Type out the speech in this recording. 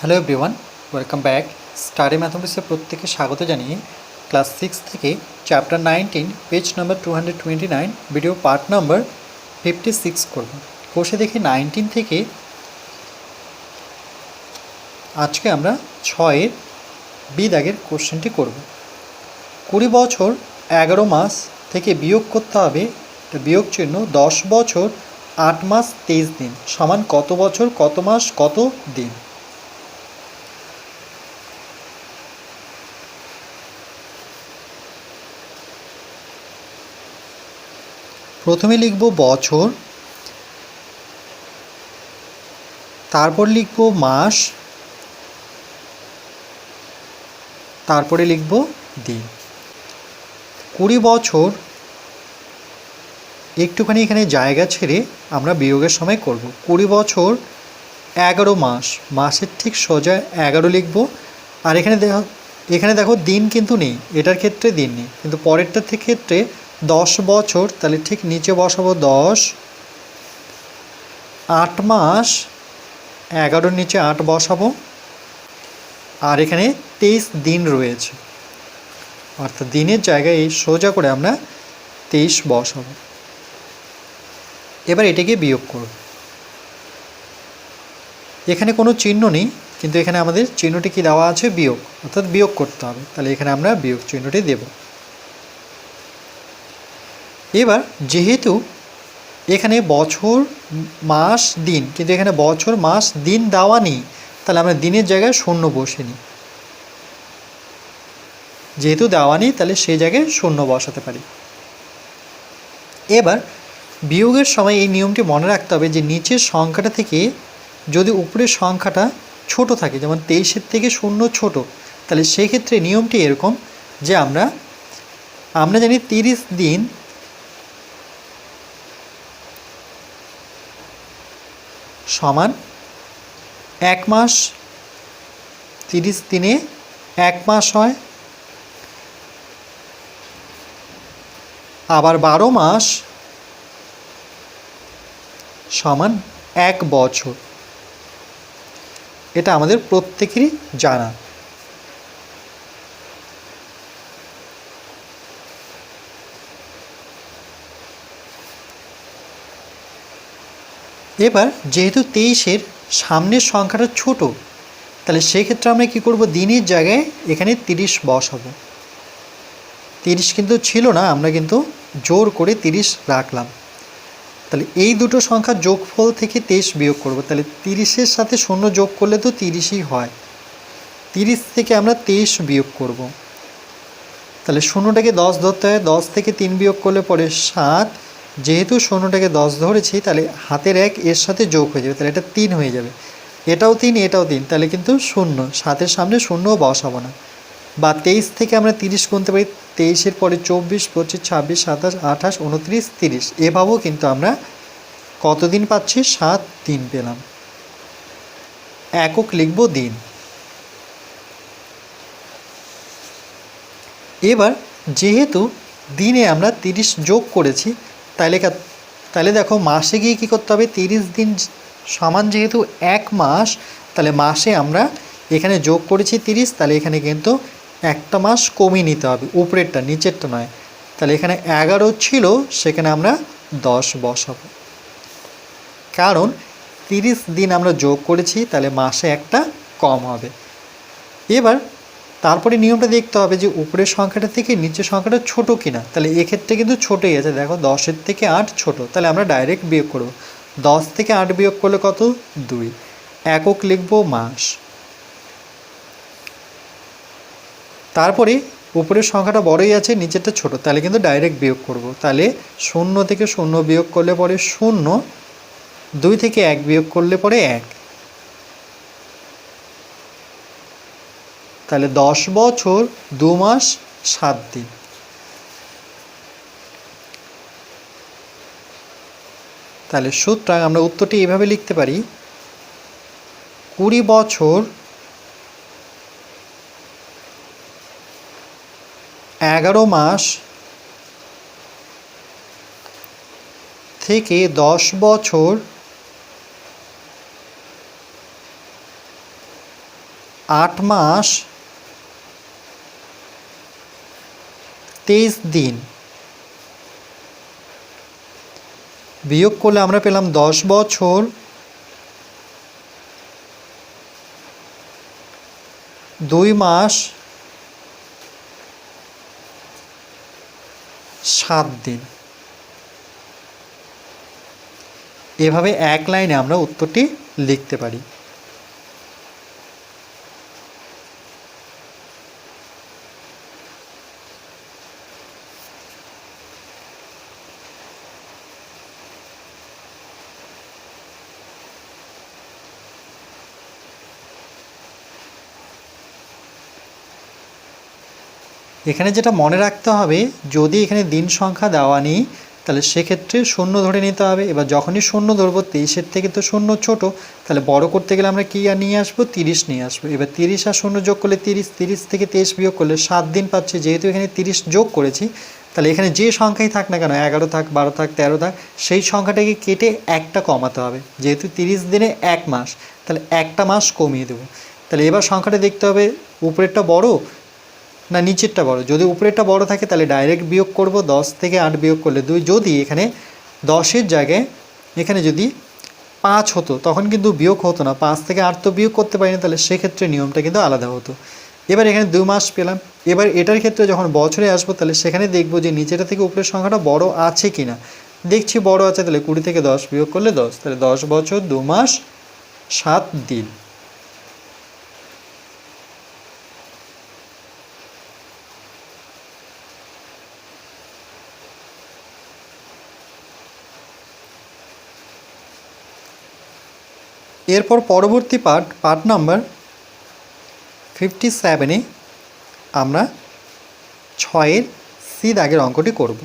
Hello everyone welcome back study ম্যাথমেটিক্সের প্রত্যেকে স্বাগত জানিয়ে ক্লাস সিক্স থেকে chapter nineteen page number two hundred twenty nine video part number fifty six করব। কোষে দেখি নাইনটিন থেকে আজকে আমরা ছয়ের বি দাগের কোশ্চেনটি করব। কুড়ি বছর এগারো মাস থেকে বিয়োগ করতে হবে বিয়োগ চিহ্ন দশ বছর আট মাস তেইশ দিন, সমান কত বছর, কত মাস, কত দিন? প্রথমে লিখব বছর, তারপর লিখব মাস, তারপরে লিখব দিন। কুড়ি বছর, একটুখানি এখানে জায়গা ছেড়ে আমরা বিয়োগের সময় করব। কুড়ি বছর, এগারো মাস, মাসের ঠিক সোজা এগারো লিখব। আর এখানে দেখো এখানে দেখো দিন কিন্তু নেই, এটার ক্ষেত্রে দিন নেই, কিন্তু পরেরটার ক্ষেত্রে দশ বছর, তাহলে ঠিক নিচে বসাবো দশ। আট মাস, এগারোর নিচে আট বসাবো। আর এখানে তেইশ দিন রয়েছে। অর্থাৎ দিনের জায়গায় সোজা করে আমরা তেইশ বসাবো। এবার এটাকে বিয়োগ করব। এখানে কোনো চিহ্ন নেই, কিন্তু এখানে আমাদের চিহ্নটি কি দেওয়া আছে? বিয়োগ। অর্থাৎ বিয়োগ করতে হবে। তাহলে এখানে আমরা বিয়োগ চিহ্নটি দেব। এবার যেহেতু এখানে বছর, মাস, দিন, কিন্তু এখানে বছর, মাস, দিন দেওয়া নেই, তাহলে আমরা দিনের জায়গায় শূন্য বসে নিই। যেহেতু দেওয়া নেই, তাহলে সেই জায়গায় শূন্য বসাতে পারি। এবার বিয়োগের সময় এই নিয়মটি মনে রাখতে হবে যে নিচের সংখ্যাটা থেকে যদি উপরের সংখ্যাটা ছোট থাকে, যেমন তেইশের থেকে শূন্য ছোট, তাহলে সেক্ষেত্রে নিয়মটি এরকম যে আমরা আমরা জানি তিরিশ দিন সমান এক মাস তিরিশ দিনে এক মাস হয়। আবার বারো মাস সমান এক বছর। এটা আমাদের প্রত্যেকেরই জানা। এবার যেহেতু তেইশের সামনের সংখ্যাটা ছোট, তাহলে সেক্ষেত্রে আমরা কী করব? দিনের জায়গায় এখানে তিরিশ বস বসাবো তিরিশ কিন্তু ছিল না, আমরা কিন্তু জোর করে তিরিশ রাখলাম। তাহলে এই দুটো সংখ্যার যোগফল থেকে তেইশ বিয়োগ করব। তাহলে তিরিশের সাথে শূন্য যোগ করলে তো তিরিশই হয়। তিরিশ থেকে আমরা তেইশ বিয়োগ করব। তাহলে শূন্যটাকে দশ ধরতে হয়, দশ থেকে তিন বিয়োগ করলে পরে সাত যেহেতু শূন্যটাকে দশ ধরেছি, তাহলে হাতের এক এর সাথে যোগ হয়ে যাবে, তাহলে এটা তিন হয়ে যাবে। এটাও তিন এটাও তিন, তাহলে কিন্তু শূন্য। সাতের সামনে শূন্যও বসাবো না। বা তেইশ থেকে আমরা তিরিশ গুনতে পারি, তেইশের পরে চব্বিশ, পঁচিশ, ছাব্বিশ, সাতাশ, আঠাশ, উনত্রিশ, তিরিশ। এভাবেও কিন্তু আমরা কতদিন পাচ্ছি? সাত দিন পেলাম। একক লিখব দিন। এবার যেহেতু দিনে আমরা তিরিশ যোগ করেছি তাহলে তাহলে দেখো মাসে গিয়ে কী করতে হবে? তিরিশ দিন সমান যেহেতু এক মাস, তাহলে মাসে আমরা এখানে যোগ করেছি তিরিশ, তাহলে এখানে কিন্তু একটা মাস কমিয়ে নিতে হবে, উপরেরটা, নিচেরটা নয়। তাহলে এখানে এগারো ছিল, সেখানে আমরা দশ বসাবো। কারণ তিরিশ দিন আমরা যোগ করেছি, তাহলে মাসে একটা কম হবে। এবার তারপরে নিয়মটা দেখতে হবে যে উপরের সংখ্যাটা থেকে নিচের সংখ্যাটা ছোট কিনা। তাহলে এক্ষেত্রে কিন্তু ছোটোই আছে। দেখো, দশের থেকে আট ছোট। তাহলে আমরা ডাইরেক্ট বিয়োগ করব। দশ থেকে আট বিয়োগ করলে কত? দুই। একক লিখব মাস। তারপরে উপরের সংখ্যাটা বড়ই আছে, নিচেরটা ছোট। তাহলে কিন্তু ডাইরেক্ট বিয়োগ করব। তাহলে শূন্য থেকে শূন্য বিয়োগ করলে পরে শূন্য, দুই থেকে এক বিয়োগ করলে পরে এক। তাহলে দশ বছর, দু মাস, সাত দিন। তাহলে সুতরাং, আমরা উত্তরটি এভাবে লিখতে পারি। কুড়ি বছর, এগারো মাস থেকে দশ বছর, আট মাস তেইশ দিন। বিয়োগ করলে আমরা পেলাম দশ বছর। দুই মাস। সাত দিন। এভাবে এক লাইনে আমরা উত্তরটি লিখতে পারি। এখানে যেটা মনে রাখতে হবে, যদি এখানে দিন সংখ্যা দেওয়া নেই, তাহলে সেক্ষেত্রে শূন্য ধরে নিতে হবে। এবার যখনই শূন্য ধরবো, তেইশের থেকে তো শূন্য ছোট, তাহলে বড় করতে গেলে আমরা কী আর নিয়ে আসব? তিরিশ নিয়ে আসব। এবার তিরিশ আর শূন্য যোগ করলে তিরিশ তিরিশ থেকে তেইশ বিয়োগ করলে সাত দিন পাচ্ছি। যেহেতু এখানে তিরিশ যোগ করেছি, তাহলে এখানে যে সংখ্যাই থাক না কেন, এগারো থাক, বারো থাক, তেরো থাক, সেই সংখ্যাটাকে কেটে একটা কমাতে হবে। যেহেতু তিরিশ দিনে এক মাস, তাহলে একটা মাস কমিয়ে দেবো। তাহলে এবার সংখ্যাটা দেখতে হবে, উপরেরটা বড় না, নিচেরটা বড়। যদি উপরেরটা বড় থাকে, তাহলে ডাইরেক্ট বিয়োগ করব, দশ থেকে আট বিয়োগ করলে দুই। যদি এখানে দশের জায়গায়, এখানে যদি পাঁচ হতো, তখন কিন্তু বিয়োগ হতো না। পাঁচ থেকে আট তো বিয়োগ করতে পারি না তাহলে সেক্ষেত্রে নিয়মটা কিন্তু আলাদা হতো। এবার এখানে দু মাস পেলাম। এবার এটার ক্ষেত্রে যখন বছরে আসব, তাহলে সেখানে দেখব যে নিচেটা থেকে উপরের সংখ্যাটা বড় আছে কি না দেখছি বড় আছে, তাহলে কুড়ি থেকে দশ বিয়োগ করলে দশ। তাহলে দশ বছর দু মাস সাত দিন। এরপর পরবর্তী পার্ট পার্ট নাম্বার ফিফটি সেভেনে আমরা ছয়ের সি দাগের অঙ্কটি করব।